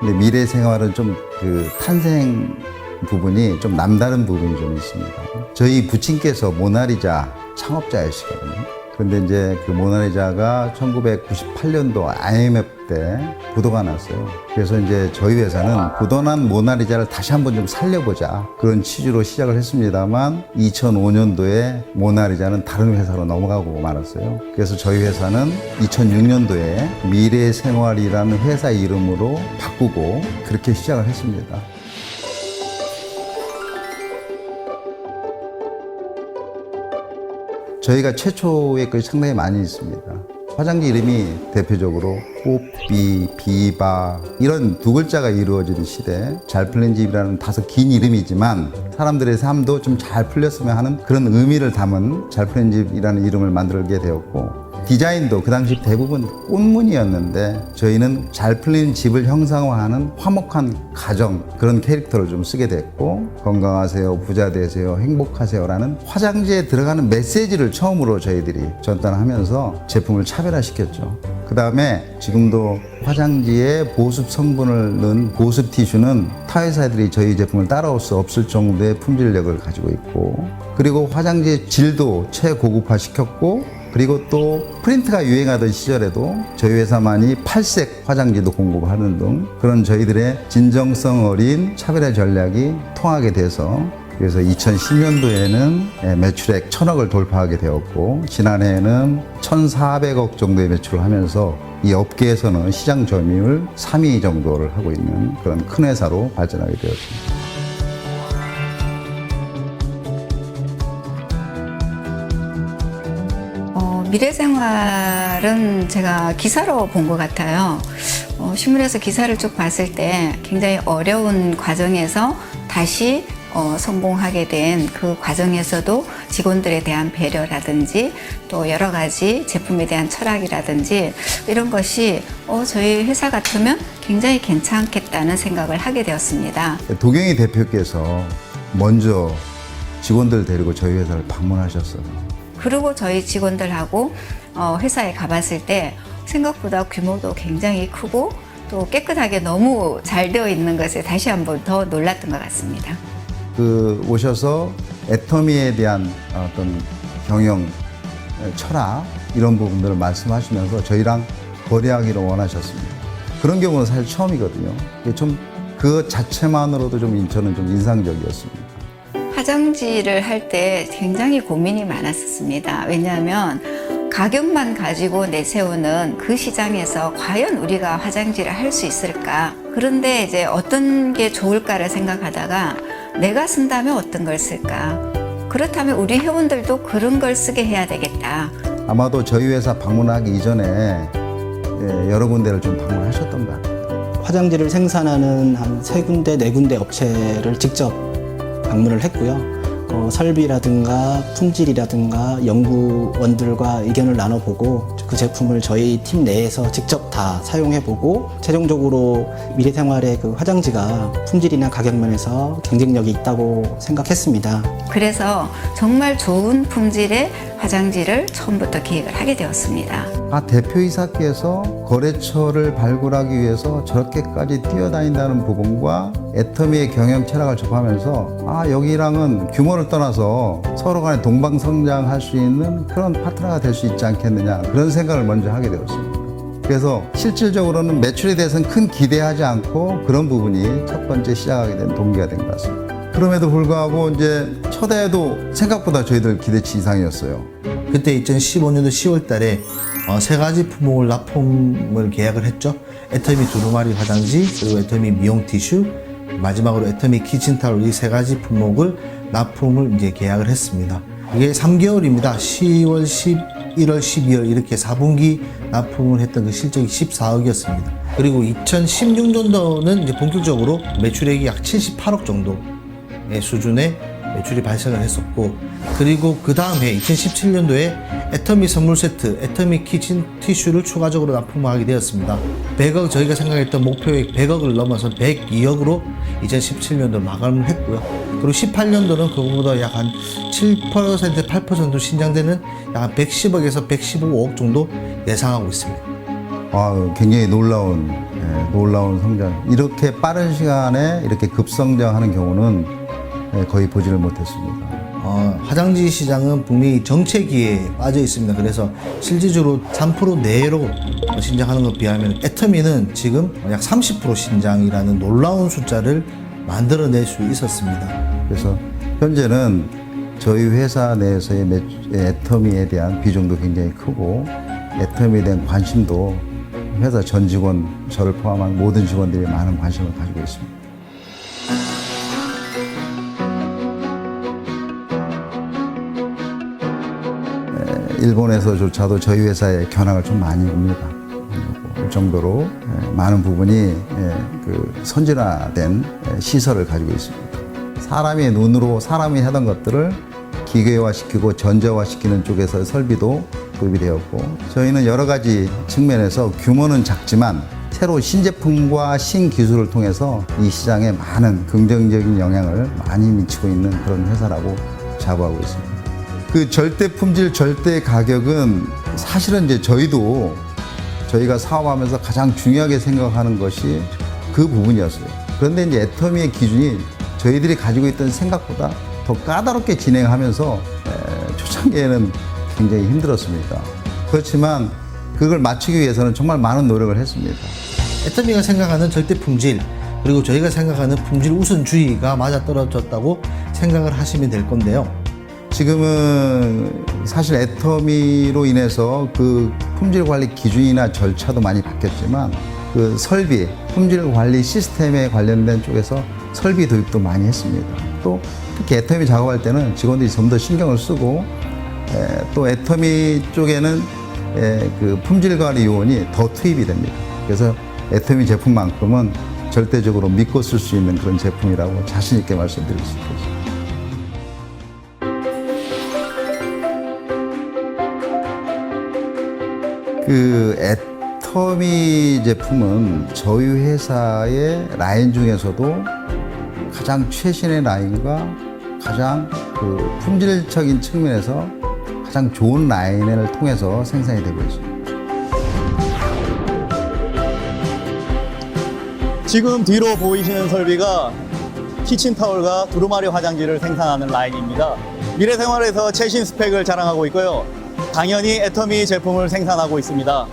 근데 미래 생활은 좀 그 탄생 부분이 좀 남다른 부분이 좀 있습니다. 저희 부친께서 모나리자 창업자이시거든요. 근데 이제 그 모나리자가 1998년도 IMF 때 부도가 났어요. 그래서 이제 저희 회사는 부도난 모나리자를 다시 한번 좀 살려보자. 그런 취지로 시작을 했습니다만 2005년도에 모나리자는 다른 회사로 넘어가고 말았어요. 그래서 저희 회사는 2006년도에 미래생활이라는 회사 이름으로 바꾸고 그렇게 시작을 했습니다. 저희가 최초의 것이 상당히 많이 있습니다. 화장지 이름이 대표적으로 뽀삐, 비바 이런 두 글자가 이루어지는 시대 잘 풀린 집이라는 다소 긴 이름이지만 사람들의 삶도 좀 잘 풀렸으면 하는 그런 의미를 담은 잘 풀린 집이라는 이름을 만들게 되었고 디자인도 그 당시 대부분 꽃무늬였는데 저희는 잘 풀린 집을 형상화하는 화목한 가정 그런 캐릭터를 좀 쓰게 됐고 건강하세요 부자 되세요 행복하세요라는 화장지에 들어가는 메시지를 처음으로 저희들이 전달하면서 제품을 차별화시켰죠. 그 다음에 지금도 화장지에 보습 성분을 넣은 보습 티슈는 타 회사들이 저희 제품을 따라올 수 없을 정도의 품질력을 가지고 있고 그리고 화장지의 질도 최고급화 시켰고 그리고 또 프린트가 유행하던 시절에도 저희 회사만이 팔색 화장지도 공급하는 등 그런 저희들의 진정성 어린 차별화 전략이 통하게 돼서 그래서 2010년도에는 매출액 천억을 돌파하게 되었고 지난해에는 1,400억 정도의 매출을 하면서 이 업계에서는 시장 점유율 3위 정도를 하고 있는 그런 큰 회사로 발전하게 되었습니다. 미래생활은 제가 기사로 본 것 같아요. 어, 신문에서 기사를 쭉 봤을 때 굉장히 어려운 과정에서 다시 어, 성공하게 된 그 과정에서도 직원들에 대한 배려라든지 또 여러 가지 제품에 대한 철학이라든지 이런 것이 어, 저희 회사 같으면 굉장히 괜찮겠다는 생각을 하게 되었습니다. 도경희 대표께서 먼저 직원들 데리고 저희 회사를 방문하셨어요. 그리고 저희 직원들하고 어, 회사에 가봤을 때 생각보다 규모도 굉장히 크고 또 깨끗하게 너무 잘 되어 있는 것에 다시 한 번 더 놀랐던 것 같습니다. 그 오셔서 애터미에 대한 어떤 경영 철학 이런 부분들을 말씀하시면서 저희랑 거래하기를 원하셨습니다. 그런 경우는 사실 처음이거든요. 좀 그 자체만으로도 좀 저는 좀 인상적이었습니다. 화장지를 할 때 굉장히 고민이 많았었습니다. 왜냐하면 가격만 가지고 내세우는 그 시장에서 과연 우리가 화장지를 할 수 있을까? 그런데 이제 어떤 게 좋을까를 생각하다가 내가 쓴다면 어떤 걸 쓸까? 그렇다면 우리 회원들도 그런 걸 쓰게 해야 되겠다. 아마도 저희 회사 방문하기 이전에 예, 여러 군데를 좀 방문하셨던 것 같아요. 화장지를 생산하는 한 세 군데, 네 군데 업체를 직접 방문을 했고요. 어, 설비라든가 품질이라든가 연구원들과 의견을 나눠보고 그 제품을 저희 팀 내에서 직접 다 사용해보고 최종적으로 미래 생활의 그 화장지가 품질이나 가격 면에서 경쟁력이 있다고 생각했습니다. 그래서 정말 좋은 품질의 화장지를 처음부터 기획을 하게 되었습니다. 아, 대표이사께서 거래처를 발굴하기 위해서 저렇게까지 뛰어다닌다는 부분과 애터미의 경영 철학을 접하면서 아, 여기랑은 규모를 떠나서 서로 간에 동방성장할 수 있는 그런 파트너가 될 수 있지 않겠느냐 그런 생각을 먼저 하게 되었습니다. 그래서 실질적으로는 매출에 대해서는 큰 기대하지 않고 그런 부분이 첫 번째 시작하게 된 동기가 된 것 같습니다. 그럼에도 불구하고 이제 첫 해에도 생각보다 저희들 기대치 이상이었어요. 그때 2015년도 10월 달에 어, 세 가지 품목을 납품을 계약을 했죠. 애터미 두루마리 화장지, 그리고 애터미 미용 티슈, 마지막으로 애터미 키친타올 이 세 가지 품목을 납품을 이제 계약을 했습니다. 이게 3개월입니다. 10월, 11월, 12월 이렇게 4분기 납품을 했던 그 실적이 14억이었습니다. 그리고 2016년도는 이제 본격적으로 매출액이 약 78억 정도 의 수준의 매출이 발생을 했었고 그리고 그 다음 해 2017년도에 애터미 선물 세트 애터미 키친 티슈를 추가적으로 납품하게 되었습니다. 100억 저희가 생각했던 목표액 100억을 넘어서 102억으로 2017년도 마감을 했고요. 그리고 18년도는 그거보다 약 한 7% 8% 신장되는 약한 110억에서 115억 정도 예상하고 있습니다. 아, 굉장히 놀라운 예, 예, 놀라운 성장. 이렇게 빠른 시간에 이렇게 급성장하는 경우는 예, 거의 보지를 못했습니다. 어, 화장지 시장은 분명히 정체기에 빠져 있습니다. 그래서 실질적으로 3% 내로 신장하는 것 비하면 애터미는 지금 약 30% 신장이라는 놀라운 숫자를 만들어낼 수 있었습니다. 그래서 현재는 저희 회사 내에서의 매- 애터미에 대한 비중도 굉장히 크고 애터미에 대한 관심도 회사 전 직원 저를 포함한 모든 직원들이 많은 관심을 가지고 있습니다. 일본에서조차도 저희 회사에 견학을 좀 많이 옵니다. 올 정도로 에, 많은 부분이 에, 그 선진화된 에, 시설을 가지고 있습니다. 사람의 눈으로 사람이 하던 것들을 기계화시키고 전자화시키는 쪽에서 설비도 도입이 되었고 저희는 여러 가지 측면에서 규모는 작지만 새로 신제품과 신기술을 통해서 이 시장에 많은 긍정적인 영향을 많이 미치고 있는 그런 회사라고 자부하고 있습니다. 그 절대 품질, 절대 가격은 사실은 이제 저희도 저희가 사업하면서 가장 중요하게 생각하는 것이 그 부분이었어요. 그런데 이제 애터미의 기준이 저희들이 가지고 있던 생각보다 더 까다롭게 진행하면서 에, 초창기에는 굉장히 힘들었습니다. 그렇지만 그걸 맞추기 위해서는 정말 많은 노력을 했습니다. 애터미가 생각하는 절대 품질 그리고 저희가 생각하는 품질 우선주의가 맞아 떨어졌다고 생각을 하시면 될 건데요. 지금은 사실 애터미로 인해서 그 품질 관리 기준이나 절차도 많이 바뀌었지만 그 설비, 품질 관리 시스템에 관련된 쪽에서 설비 도입도 많이 했습니다. 또 특히 애터미 작업할 때는 직원들이 좀 더 신경을 쓰고 에, 또 애터미 쪽에는 에, 그 품질 관리 요원이 더 투입이 됩니다. 그래서 애터미 제품만큼은 절대적으로 믿고 쓸 수 있는 그런 제품이라고 자신 있게 말씀드릴 수 있겠습니다. 그 애터미 제품은 저희 회사의 라인 중에서도 가장 최신의 라인과 가장 그 품질적인 측면에서 가장 좋은 라인을 통해서 생산이 되고 있습니다. 지금 뒤로 보이시는 설비가 키친타올과 두루마리 화장지를 생산하는 라인입니다. 미래생활에서 최신 스펙을 자랑하고 있고요. 당연히 애터미 제품을 생산하고 있습니다.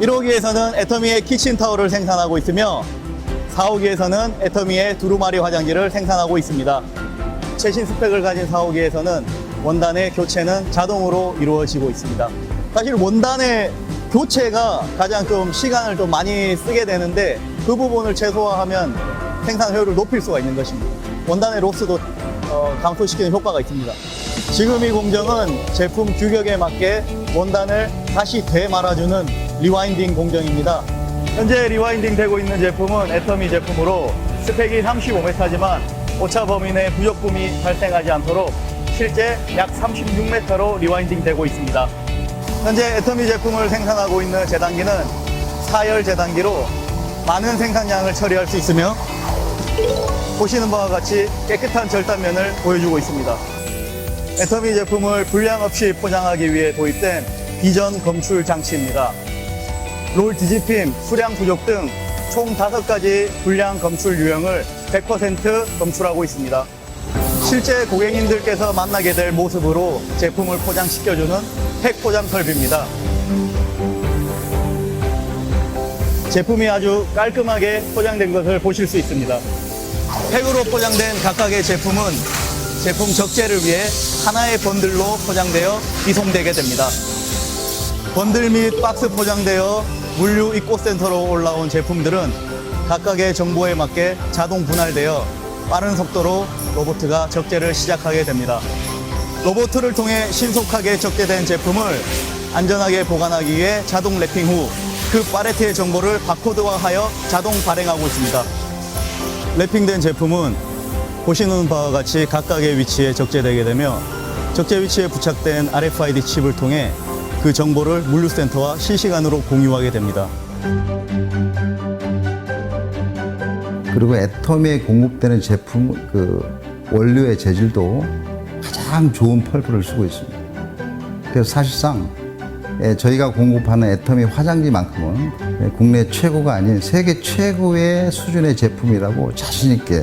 1호기에서는 애터미의 키친타올을 생산하고 있으며 4호기에서는 애터미의 두루마리 화장지를 생산하고 있습니다. 최신 스펙을 가진 4호기에서는 원단의 교체는 자동으로 이루어지고 있습니다. 사실 원단의 교체가 가장 좀 시간을 좀 많이 쓰게 되는데 그 부분을 최소화하면 생산 효율을 높일 수가 있는 것입니다. 원단의 로스도 어, 감소시키는 효과가 있습니다. 지금 이 공정은 제품 규격에 맞게 원단을 다시 되말아주는 리와인딩 공정입니다. 현재 리와인딩 되고 있는 제품은 애터미 제품으로 스펙이 35m지만 오차 범위 내 부적품이 발생하지 않도록 실제 약 36m로 리와인딩 되고 있습니다. 현재 애터미 제품을 생산하고 있는 재단기는 사열 재단기로 많은 생산량을 처리할 수 있으며 보시는 바와 같이 깨끗한 절단면을 보여주고 있습니다. 애터미 제품을 불량 없이 포장하기 위해 도입된 비전 검출 장치입니다. 롤 뒤집힘, 수량 부족 등 총 5가지 불량 검출 유형을 100% 검출하고 있습니다. 실제 고객님들께서 만나게 될 모습으로 제품을 포장시켜주는 팩 포장 설비입니다. 제품이 아주 깔끔하게 포장된 것을 보실 수 있습니다. 팩으로 포장된 각각의 제품은 제품 적재를 위해 하나의 번들로 포장되어 이송되게 됩니다. 번들 및 박스 포장되어 물류 입고센터로 올라온 제품들은 각각의 정보에 맞게 자동 분할되어 빠른 속도로 로보트가 적재를 시작하게 됩니다. 로보트를 통해 신속하게 적재된 제품을 안전하게 보관하기 위해 자동 랩핑 후 그 팔레트의 정보를 바코드화하여 자동 발행하고 있습니다. 랩핑된 제품은 보시는 바와 같이 각각의 위치에 적재되게 되며 적재 위치에 부착된 RFID 칩을 통해 그 정보를 물류센터와 실시간으로 공유하게 됩니다. 그리고 애텀에 공급되는 제품 그 원료의 재질도 가장 좋은 펄프를 쓰고 있습니다. 그래서 사실상 예, 저희가 공급하는 애터미 화장지만큼은 예, 국내 최고가 아닌 세계 최고의 수준의 제품이라고 자신 있게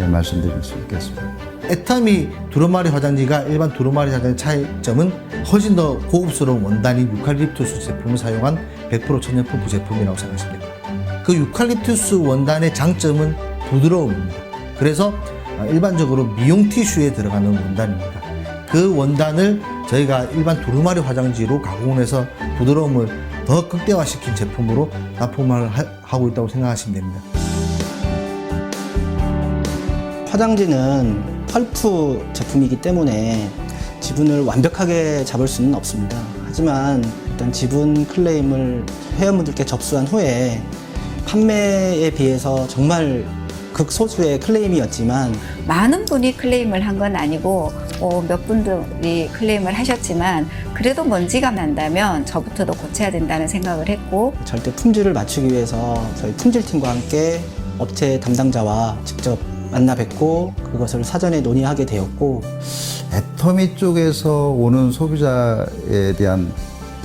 예, 말씀드릴 수 있겠습니다. 애터미 두루마리 화장지가 일반 두루마리 화장지 차이점은 훨씬 더 고급스러운 원단인 유칼립투스 제품을 사용한 100% 천연품 부제품이라고 생각하시면 됩니다. 그 유칼립투스 원단의 장점은 부드러움입니다. 그래서 일반적으로 미용 티슈에 들어가는 원단입니다. 그 원단을 저희가 일반 두루마리 화장지로 가공해서 부드러움을 더 극대화시킨 제품으로 납품을 하- 하고 있다고 생각하시면 됩니다. 화장지는 펄프 제품이기 때문에 지분을 완벽하게 잡을 수는 없습니다. 하지만 일단 지분 클레임을 회원분들께 접수한 후에 판매에 비해서 정말 극소수의 클레임이었지만 많은 분이 클레임을 한 건 아니고 어, 몇 분들이 클레임을 하셨지만 그래도 먼지가 난다면 저부터도 고쳐야 된다는 생각을 했고 절대 품질을 맞추기 위해서 저희 품질팀과 함께 업체 담당자와 직접 만나 뵙고 그것을 사전에 논의하게 되었고 애터미 쪽에서 오는 소비자에 대한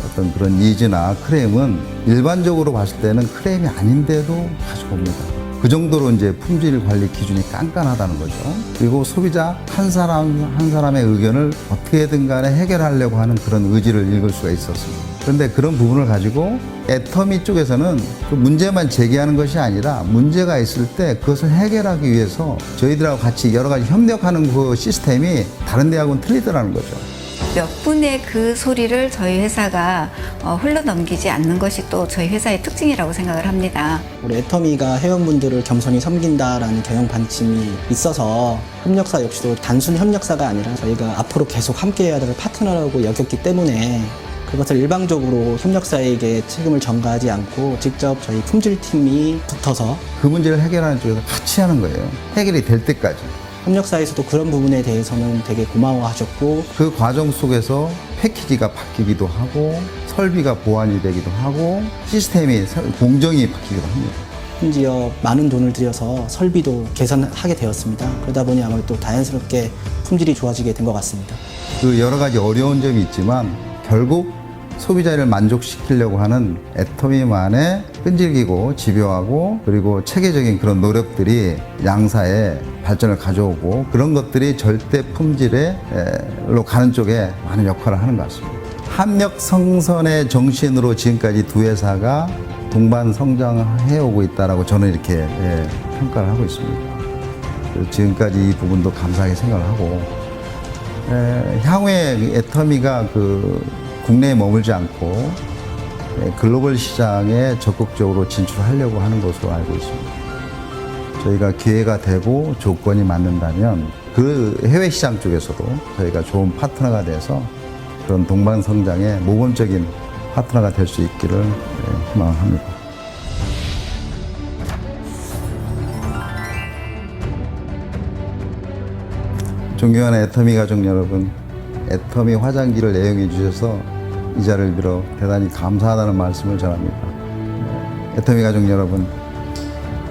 어떤 그런 니즈나 크레임은 일반적으로 봤을 때는 크레임이 아닌데도 가져옵니다. 그 정도로 이제 품질 관리 기준이 깐깐하다는 거죠. 그리고 소비자 한 사람 한 사람의 의견을 어떻게든 간에 해결하려고 하는 그런 의지를 읽을 수가 있었습니다. 그런데 그런 부분을 가지고 애터미 쪽에서는 그 문제만 제기하는 것이 아니라 문제가 있을 때 그것을 해결하기 위해서 저희들하고 같이 여러 가지 협력하는 그 시스템이 다른 데하고는 틀리더라는 거죠. 몇 분의 그 소리를 저희 회사가 어, 흘러넘기지 않는 것이 또 저희 회사의 특징이라고 생각을 합니다. 우리 애터미가 회원분들을 겸손히 섬긴다라는 경영 반침이 있어서 협력사 역시도 단순 협력사가 아니라 저희가 앞으로 계속 함께해야 될 파트너라고 여겼기 때문에 그것을 일방적으로 협력사에게 책임을 전가하지 않고 직접 저희 품질팀이 붙어서 그 문제를 해결하는 쪽에서 같이 하는 거예요. 해결이 될 때까지. 협력사에서도 그런 부분에 대해서는 되게 고마워하셨고 그 과정 속에서 패키지가 바뀌기도 하고 설비가 보완이 되기도 하고 시스템이 서- 공정이 바뀌기도 합니다. 심지어 많은 돈을 들여서 설비도 개선하게 되었습니다. 그러다 보니 아무래도 자연스럽게 품질이 좋아지게 된 것 같습니다. 그 여러 가지 어려운 점이 있지만 결국 소비자를 만족시키려고 하는 애터미만의 끈질기고 집요하고 그리고 체계적인 그런 노력들이 양사에 발전을 가져오고 그런 것들이 절대 품질로 가는 쪽에 많은 역할을 하는 것 같습니다. 합력 성선의 정신으로 지금까지 두 회사가 동반 성장해 오고 있다라고 저는 이렇게 예, 평가를 하고 있습니다. 지금까지 이 부분도 감사하게 생각을 하고 에, 향후에 애터미가 그 국내에 머물지 않고 에, 글로벌 시장에 적극적으로 진출하려고 하는 것으로 알고 있습니다. 저희가 기회가 되고 조건이 맞는다면 그 해외 시장 쪽에서도 저희가 좋은 파트너가 돼서 그런 동반 성장의 모범적인 파트너가 될 수 있기를 예, 희망합니다. 존경하는 애터미 가족 여러분, 애터미 화장지를 애용해 주셔서 이 자리를 빌어 대단히 감사하다는 말씀을 전합니다. 네, 애터미 가족 여러분,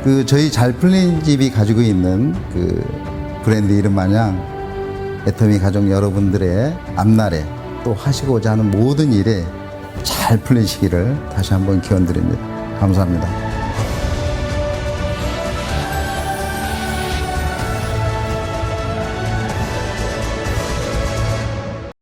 그 저희 잘 풀린 집이 가지고 있는 그 브랜드 이름 마냥 애터미 가족 여러분들의 앞날에 또 하시고자 하는 모든 일에 잘 풀리시기를 다시 한번 기원드립니다. 감사합니다.